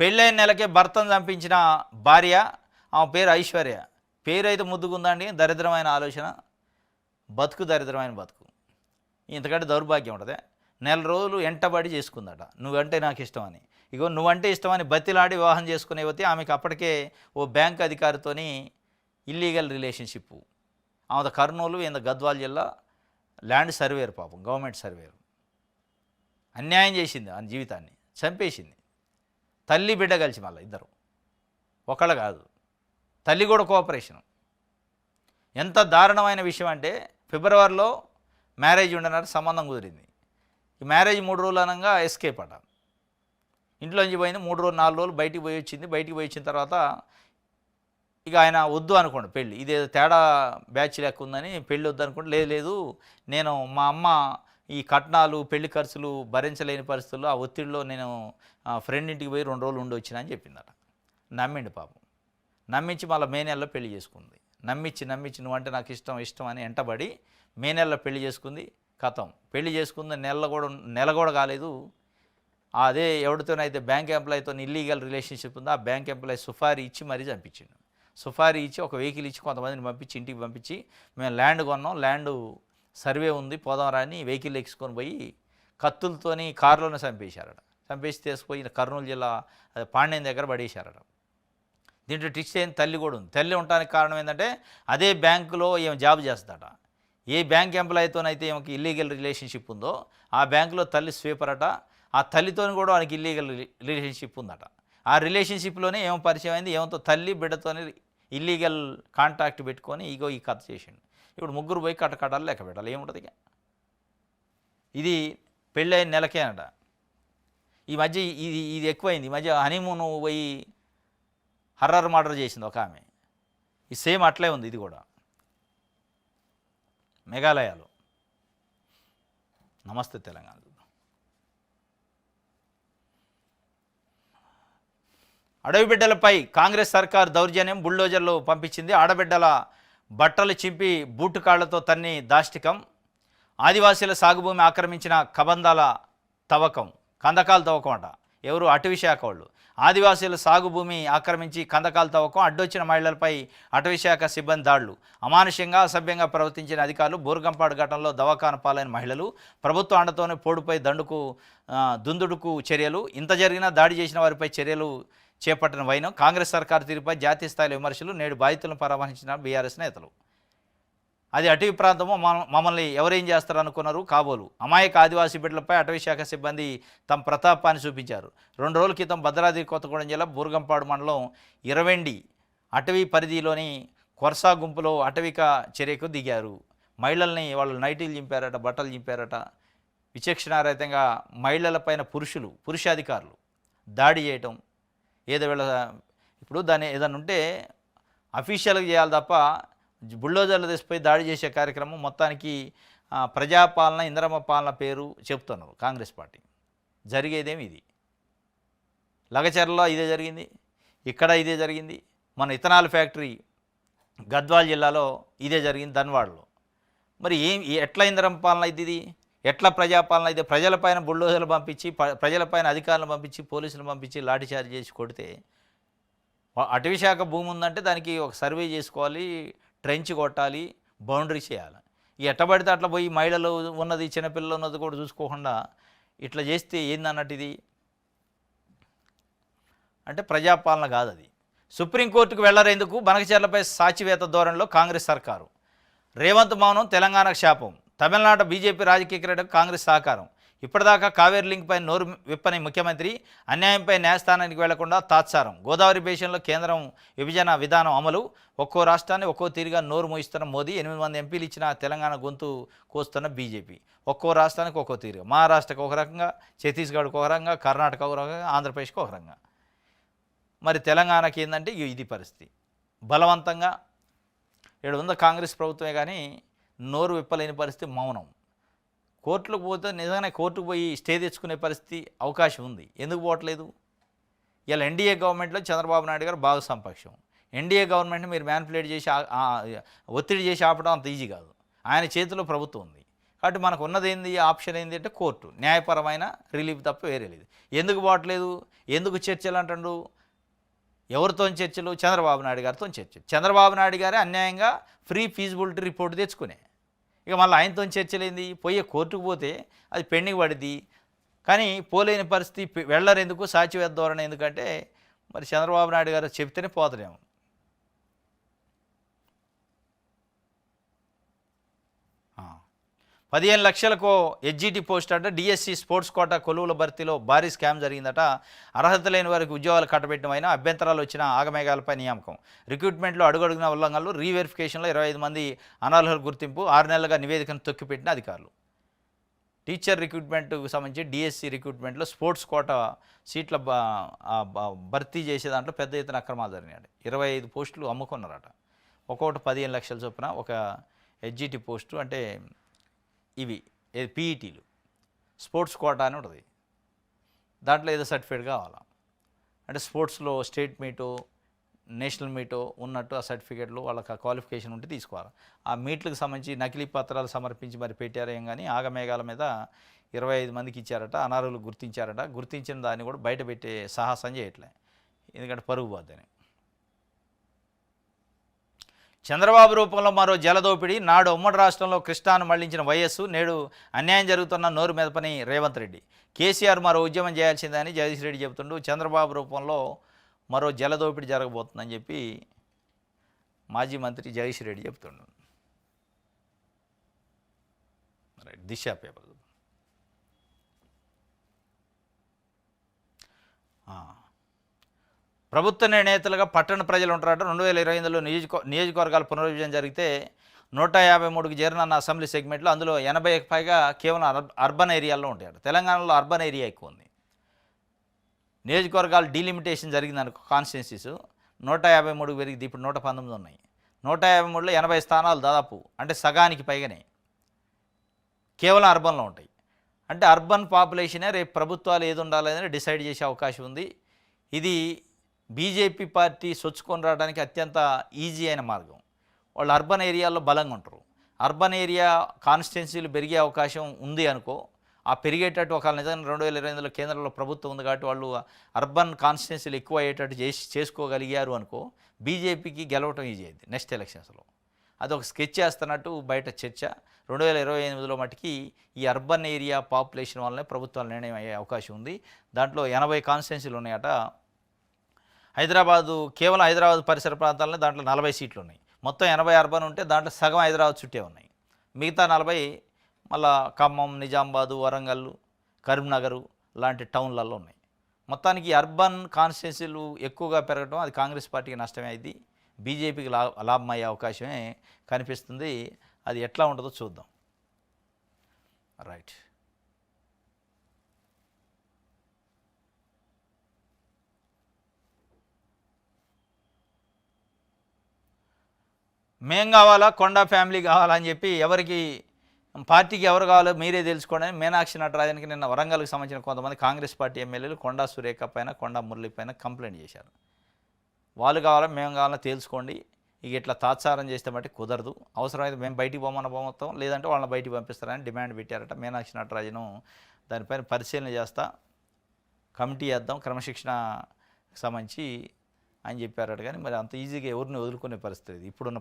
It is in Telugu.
పెళ్ళైన నెలకే భర్తను చంపించిన భార్య ఆమె పేరు ఐశ్వర్య. పేరు అయితే ముద్దుకుందండి దరిద్రమైన ఆలోచన. బతుకు దరిద్రమైన బతుకు. ఇంతకంటే దౌర్భాగ్యం ఉంటుంది. నెల రోజులు ఎంటబడి చేసుకుందట. నువ్వంటే నాకు ఇష్టం అని ఇగో నువ్వంటే ఇష్టమని బతిలాడి వివాహం చేసుకునే పోతే ఆమెకు అప్పటికే ఓ బ్యాంక్ అధికారితోని ఇల్లీగల్ రిలేషన్షిప్ ఆమె కర్నూలు ఈయన గద్వాల జిల్లా ల్యాండ్ సర్వేర్ పాపం గవర్నమెంట్ సర్వేర్ అన్యాయం చేసింది ఆ జీవితాన్ని. చంపేసింది. తల్లి బిడ్డ కలిసి మళ్ళీ ఇద్దరు. ఒకళ్ళు కాదు. తల్లి కూడా కోఆపరేషన్. ఎంత దారుణమైన విషయం అంటే ఫిబ్రవరిలో మ్యారేజ్ ఉండనట్టు సంబంధం కుదిరింది. ఈ మ్యారేజ్ మూడు రోజులు అనగా ఎస్కేప్ అట. ఇంట్లోంచి పోయింది మూడు రోజులు నాలుగు రోజులు బయటికి పోయి వచ్చింది. బయటికి పోయి వచ్చిన తర్వాత ఇక ఆయన వద్దు అనుకోండి పెళ్ళి. ఇదేదో తేడా బ్యాచ్ లెక్క ఉందని పెళ్ళి వద్దు అనుకోండి లేదు లేదు నేను మా అమ్మ ఈ కట్నాలు పెళ్ళి ఖర్చులు భరించలేని పరిస్థితుల్లో ఆ ఒత్తిడిలో నేను ఫ్రెండ్ ఇంటికి పోయి రెండు రోజులు ఉండవచ్చిన అని చెప్పిందట. నమ్మిండు పాపం. నమ్మించి మళ్ళీ మే నెలలో పెళ్ళి చేసుకుంది. నమ్మించి నమ్మించి నువ్వంటే నాకు ఇష్టం ఇష్టం అని ఎంటబడి మే నెలలో పెళ్ళి చేసుకుంది. కథం పెళ్ళి చేసుకుంది నెల కూడా నెల కూడా కాలేదు. అదే ఎవరితోనైతే బ్యాంక్ ఎంప్లాయీతో ఇల్లీగల్ రిలేషన్షిప్ ఉందో ఆ బ్యాంక్ ఎంప్లాయీ సుఫారీ ఇచ్చి మరీ చంపించిండు. సుఫారీ ఇచ్చి ఒక వెహికల్ ఇచ్చి కొంతమందిని పంపించి ఇంటికి పంపించి మేము ల్యాండ్ కొన్నాం. ల్యాండ్ సర్వే ఉంది పోదాం రాని వెహికల్ ఎక్కించుకొని పోయి కత్తులతోని కారులోనే చంపేశారట. చంపేసి తీసుకుపోయి కర్నూలు జిల్లా అది పాండ్యం దగ్గర పడేశారట. దీంట్లో టిచ్ అయిన తల్లి కూడా ఉంది. తల్లి ఉండడానికి కారణం ఏంటంటే అదే బ్యాంకులో ఏం జాబ్ చేస్తుందట. ఏ బ్యాంక్ ఎంప్లాయీతోనైతే ఈమెకి ఇల్లీగల్ రిలేషన్షిప్ ఉందో ఆ బ్యాంకులో తల్లి స్వీపర్ అట. ఆ తల్లితో కూడా ఆయనకి ఇల్లీగల్ రిలేషన్షిప్ ఉందట. ఆ రిలేషన్షిప్లోనే ఏమో పరిచయం అయింది. ఏమంతో తల్లి బిడ్డతోనే ఇల్లీగల్ కాంటాక్ట్ పెట్టుకొని ఇగో ఈ కథ చేసిండు. ఇప్పుడు ముగ్గురు పోయి కట్టకట్టాలి లెక్క పెట్టాలి. ఏముంటుంది ఇక? ఇది పెళ్ళైన నెలకే అంట ఈ మధ్య ఇది ఇది ఎక్కువైంది. ఈ మధ్య హనీమూన్ పోయి హర్రర్ మర్డర్ చేసింది ఒక ఆమె. ఈ సేమ్ అట్లే ఉంది ఇది కూడా. మేఘాలయాలో. నమస్తే తెలంగాణ. అడవి బిడ్డలపై కాంగ్రెస్ సర్కార్ దౌర్జన్యం బుల్డోజర్లు పంపించింది ఆడబిడ్డల బట్టలు చింపి బూటు కాళ్ళతో తన్ని దాష్టికం. ఆదివాసీల సాగుభూమి ఆక్రమించిన కబందాల తవ్వకం. కందకాలు తవ్వకం అట. ఎవరు? అటవీశాఖ వాళ్ళు. ఆదివాసీల సాగు భూమి ఆక్రమించి కందకాలు తవ్వకం అడ్డొచ్చిన మహిళలపై అటవీశాఖ సిబ్బంది దాడులు. అమానుషంగా అసభ్యంగా ప్రవర్తించిన అధికారులు బూర్గంపాడు ఘటనలో దవాఖాన పాలైన మహిళలు ప్రభుత్వ అండతోనే పోడుపై దండుకు దుందుడుకు చర్యలు. ఇంత జరిగినా దాడి చేసిన వారిపై చర్యలు చేపట్టిన వైనం కాంగ్రెస్ సర్కారు తీరుపై జాతీయ స్థాయిలో విమర్శలు నేడు బాధితులను పరామర్శించిన బీఆర్ఎస్ నేతలు. అది అటవీ ప్రాంతము మమ్మల్ని ఎవరేం చేస్తారు అనుకున్నారు? కాబోలు. అమాయక ఆదివాసీ బిడ్డలపై అటవీ శాఖ సిబ్బంది తమ ప్రతాపాన్ని చూపించారు. రెండు రోజుల క్రితం భద్రాద్రి కొత్తగూడెం జిల్లా బూర్గంపాడు మండలం ఇరవెండి అటవీ పరిధిలోని కొరసా గుంపులో అటవిక చర్యకు దిగారు. మహిళల్ని వాళ్ళు నైటీలు చింపారట బట్టలు చింపారట. విచక్షణారహితంగా మహిళలపైన పురుషులు పురుషాధికారులు దాడి చేయటం ఏదో వీళ్ళ ఇప్పుడు దాన్ని ఏదైనా ఉంటే అఫీషియల్గా చేయాలి తప్ప బుల్డోజర్లు తీసిపోయి దాడి చేసే కార్యక్రమం మొత్తానికి ప్రజాపాలన ఇంద్రమ్మ పాలన పేరు చెప్తున్నారు కాంగ్రెస్ పార్టీ. జరిగేదేమి ఇది? లగచర్లో ఇదే జరిగింది ఇక్కడ ఇదే జరిగింది మన ఇథనాల్ ఫ్యాక్టరీ గద్వాల్ జిల్లాలో ఇదే జరిగింది ధన్వాడలో. మరి ఏం ఎట్లా ఇంద్రం పాలన అయితే ఇది? ఎట్లా ప్రజాపాలన అయితే ప్రజలపైన బుల్డోజర్లు పంపించి ప్రజలపైన అధికారులను పంపించి పోలీసులు పంపించి లాఠీచార్జ్ చేసి కొడితే అటవీశాఖ అటవీ శాఖ భూమి ఉందంటే దానికి ఒక సర్వే చేసుకోవాలి ట్రెంచ్ కొట్టాలి బౌండరీ చేయాలి. ఈ ఎట్టబడితే అట్లా పోయి మహిళలు ఉన్నది చిన్నపిల్లలు ఉన్నది కూడా చూసుకోకుండా ఇట్లా చేస్తే ఏందన్నట్టు ఇది? అంటే ప్రజాపాలన కాదు అది. సుప్రీంకోర్టుకు వెళ్ళరేందుకు బనకచర్లపై సాచివేత ధోరణిలో కాంగ్రెస్ సర్కారు. రేవంత్ మౌనం తెలంగాణకు శాపం. తమిళనాడు బీజేపీ రాజకీయ క్రీడకు కాంగ్రెస్ సహకారం. ఇప్పటిదాకా కావేరీ లింక్పై నోరు విప్పని ముఖ్యమంత్రి అన్యాయంపై న్యాయస్థానానికి వెళ్ళకుండా తాత్సారం. గోదావరి బేషన్లో కేంద్రం విభజన విధానం అమలు. ఒక్కో రాష్ట్రాన్ని ఒక్కో తీరుగా నోరు మోయిస్తున్న మోదీ ఎనిమిది మంది ఎంపీలు ఇచ్చిన తెలంగాణ గొంతు కోస్తున్న బీజేపీ. ఒక్కో రాష్ట్రానికి ఒక్కో తీరుగా మహారాష్ట్రకు ఒక రకంగా ఛత్తీస్గఢ్కి ఒక రకంగా కర్ణాటక ఒక రకంగా ఆంధ్రప్రదేశ్కి ఒక రకంగా. మరి తెలంగాణకి ఏంటంటే ఇది పరిస్థితి. బలవంతంగా ఏడు వంద కాంగ్రెస్ ప్రభుత్వమే కానీ నోరు విప్పలేని పరిస్థితి మౌనం. కోర్టులకు పోతే నిజంగానే కోర్టుకు పోయి స్టే తెచ్చుకునే పరిస్థితి అవకాశం ఉంది. ఎందుకు పోవట్లేదు? ఇలా ఎన్డీఏ గవర్నమెంట్లో చంద్రబాబు నాయుడు గారు భాగ సంపక్షం ఎన్డీఏ గవర్నమెంట్ని మీరు మ్యానిపులేట్ చేసి ఒత్తిడి చేసి ఆపడం అంత ఈజీ కాదు. ఆయన చేతిలో ప్రభుత్వం ఉంది. కాబట్టి మనకు ఉన్నది ఏంది ఆప్షన్ ఏంది అంటే కోర్టు. న్యాయపరమైన రిలీఫ్ తప్ప వేరే లేదు. ఎందుకు పోవట్లేదు? ఎందుకు చర్చలు అంటాడు ఎవరితో చర్చలు? చంద్రబాబు నాయుడు గారితో చర్చలు. చంద్రబాబు నాయుడు గారే అన్యాయంగా ఫ్రీ ఫీజిబిలిటీ రిపోర్ట్ తెచ్చుకునే. ఇక మళ్ళీ ఆయనతో చర్చలేంది పోయే కోర్టుకు పోతే అది పెండింగ్ పడిద్ది. కానీ పోలేని పరిస్థితి వెళ్ళరెందుకు వెళ్ళరు ఎందుకు? ధోరణి ఎందుకంటే మరి చంద్రబాబు నాయుడు గారు చెప్తేనే పోతలేము పదిహేను లక్షలకు హెచ్జిటి పోస్ట్ అంటే. డిఎస్సి స్పోర్ట్స్ కోటా కొలువుల భర్తీలో భారీ స్కామ్ జరిగిందట. అర్హత లేని వారికి ఉద్యోగాలు కట్టబెట్టమైనా అభ్యంతరాలు వచ్చిన ఆగమేఘాలపై నియామకం. రిక్రూట్మెంట్లో అడుగడుగున ఉల్లంఘనలు రీవెరిఫికేషన్లో ఇరవై ఐదు మంది అనర్హుల గుర్తింపు ఆరు నెలలుగా నివేదికను తొక్కిపెట్టిన అధికారులు. టీచర్ రిక్రూట్మెంట్కు సంబంధించి డిఎస్సి రిక్రూట్మెంట్లో స్పోర్ట్స్ కోటా సీట్ల భర్తీ చేసే దాంట్లో పెద్ద ఎత్తున అక్రమాలు జరిగినాయి ఇరవై ఐదు పోస్టులు అమ్ముకున్నారట. ఒక్కొక్కటి పదిహేను లక్షల చొప్పున ఒక హెచ్జిటి పోస్టు అంటే ఇవి పీఈటీలు స్పోర్ట్స్ కోటా అని ఉంటుంది. దాంట్లో ఏదో సర్టిఫికేట్ కావాలా? అంటే స్పోర్ట్స్లో స్టేట్ మీటు నేషనల్ మీటు ఉన్నట్టు ఆ సర్టిఫికేట్లు వాళ్ళకి ఆ క్వాలిఫికేషన్ ఉంటే తీసుకోవాలి? ఆ మీట్లకు సంబంధించి నకిలీ పత్రాలు సమర్పించి మరి పెట్టారేం కానీ ఆగమేఘాల మీద ఇరవై ఐదు మందికి ఇచ్చారట అనారులు గుర్తించారట. గుర్తించిన దాన్ని కూడా బయట పెట్టే సాహసం చేయట్లే. ఎందుకంటే పరుగు పోద్దని. చంద్రబాబు రూపంలో మరో జలదోపిడి నాడు ఉమ్మడి రాష్ట్రంలో కృష్ణాను మళ్ళించిన వైఎస్ నేడు అన్యాయం జరుగుతున్న నోరు మీద పని రేవంత్ రెడ్డి. కేసీఆర్ మరో ఉద్యమం చేయాల్సిందని జగదీష్ రెడ్డి చెబుతుంటూ చంద్రబాబు రూపంలో మరో జలదోపిడి జరగబోతుందని చెప్పి మాజీ మంత్రి జగదీష్ రెడ్డి చెప్తుండు రైట్ దిశ పేపర్. ప్రభుత్వ నిర్ణేతలుగా పట్టణ ప్రజలు ఉంటారట రెండు వేల ఇరవై ఐదులో నియోజక నియోజకవర్గాల పునర్విభజన జరిగితే నూట యాభై మూడుకి చేరిన అసెంబ్లీ సెగ్మెంట్లో అందులో ఎనభైకి పైగా కేవలం అర్బన్ ఏరియాల్లో ఉంటాయట. తెలంగాణలో అర్బన్ ఏరియా ఎక్కువ ఉంది నియోజకవర్గాలు డీలిమిటేషన్ జరిగింది అనుకో కాన్స్టిట్యున్సీస్ నూట యాభై మూడు పెరిగింది ఇప్పుడు నూట పంతొమ్మిది ఉన్నాయి. నూట యాభై మూడులో ఎనభై స్థానాలు దాదాపు అంటే సగానికి పైగానే కేవలం అర్బన్లో ఉంటాయి. అంటే అర్బన్ పాపులేషనే రేపు ప్రభుత్వాలు ఏది ఉండాలని డిసైడ్ చేసే అవకాశం ఉంది. ఇది బీజేపీ పార్టీ సొచ్చుకొని రావడానికి అత్యంత ఈజీ అయిన మార్గం. వాళ్ళు అర్బన్ ఏరియాల్లో బలంగా ఉంటారు. అర్బన్ ఏరియా కాన్స్టిట్యున్సీలు పెరిగే అవకాశం ఉంది అనుకో ఆ పెరిగేటట్టు ఒక నిజంగా రెండు వేల ఇరవై ఎనిమిదిలో కేంద్రంలో ప్రభుత్వం ఉంది కాబట్టి వాళ్ళు అర్బన్ కాన్స్టిట్యున్సీలు ఎక్కువ అయ్యేటట్టు చేసి చేసుకోగలిగారు అనుకో బీజేపీకి గెలవటం ఈజీ అయింది నెక్స్ట్ ఎలక్షన్స్లో. అది ఒక స్కెచ్ చేస్తున్నట్టు బయట చర్చ. రెండు వేల ఇరవై ఎనిమిదిలో మటుకి ఈ అర్బన్ ఏరియా పాపులేషన్ వల్లనే ప్రభుత్వాలు నిర్ణయం అయ్యే అవకాశం ఉంది. దాంట్లో ఎనభై కాన్స్టిట్యున్సీలు ఉన్నాయట. హైదరాబాదు కేవలం హైదరాబాద్ పరిసర ప్రాంతాలనే దాంట్లో నలభై సీట్లు ఉన్నాయి. మొత్తం ఎనభై అర్బన్ ఉంటే దాంట్లో సగం హైదరాబాద్ చుట్టే ఉన్నాయి. మిగతా నలభై మళ్ళా ఖమ్మం నిజామాబాదు వరంగల్ కరీంనగర్ లాంటి టౌన్లలో ఉన్నాయి. మొత్తానికి అర్బన్ కాన్స్టిట్యున్సీలు ఎక్కువగా పెరగడం అది కాంగ్రెస్ పార్టీకి నష్టమే. అయింది బీజేపీకి లా లాభం అయ్యే అవకాశమే కనిపిస్తుంది. అది ఎట్లా ఉంటుందో చూద్దాం. రైట్. మేం కావాలా కొండ ఫ్యామిలీ కావాలా అని చెప్పి ఎవరికి పార్టీకి ఎవరు కావాలో మీరే తెలుసుకోండి. అని మీనాక్షి నటరాజన్కి నిన్న వరంగల్కి సంబంధించిన కొంతమంది కాంగ్రెస్ పార్టీ ఎమ్మెల్యేలు కొండా సురేఖ పైన కొండా మురళి పైన కంప్లైంట్ చేశారు. వాళ్ళు కావాలా మేము కావాలా తెలుసుకోండి. ఇక ఇట్లా తాత్సారం చేస్తే బట్టి కుదరదు. అవసరమైతే మేము బయటికి పోమన్న పోమొత్తాం లేదంటే వాళ్ళని బయటికి పంపిస్తారని డిమాండ్ పెట్టారట. మీనాక్షి నటరాజను దానిపైన పరిశీలన చేస్తా. కమిటీ వేద్దాం క్రమశిక్షణ సంబంధించి అని చెప్పారట కానీ మరి అంత ఈజీగా ఎవరిని వదులుకునే పరిస్థితి ఇప్పుడున్న